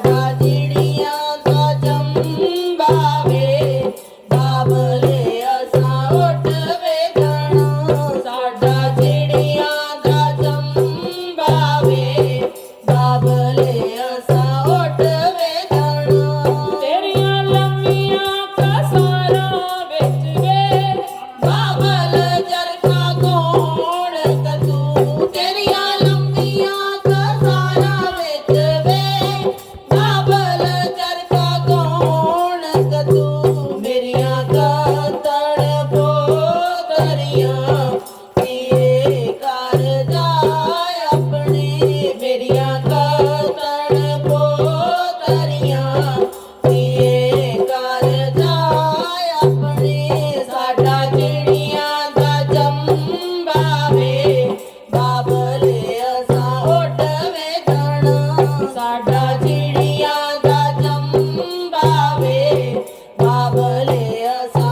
da di ਸਾਡਾ ਦਾ ਜੰਬਾਵੇ ਬਾਬਲੇ ਅਸਾ